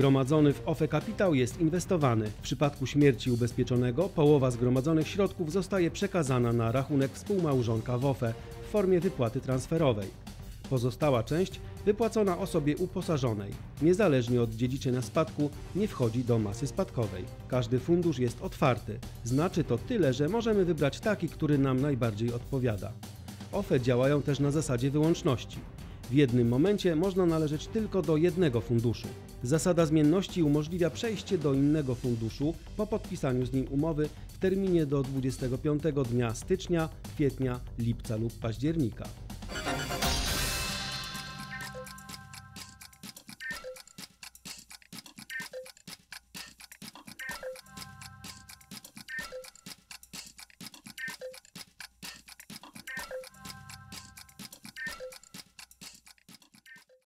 Zgromadzony w OFE kapitał jest inwestowany. W przypadku śmierci ubezpieczonego połowa zgromadzonych środków zostaje przekazana na rachunek współmałżonka w OFE w formie wypłaty transferowej. Pozostała część wypłacona osobie uposażonej, niezależnie od dziedziczenia spadku, nie wchodzi do masy spadkowej. Każdy fundusz jest otwarty. Znaczy to tyle, że możemy wybrać taki, który nam najbardziej odpowiada. OFE działają też na zasadzie wyłączności. W jednym momencie można należeć tylko do jednego funduszu. Zasada zmienności umożliwia przejście do innego funduszu po podpisaniu z nim umowy w terminie do 25 dnia stycznia, kwietnia, lipca lub października.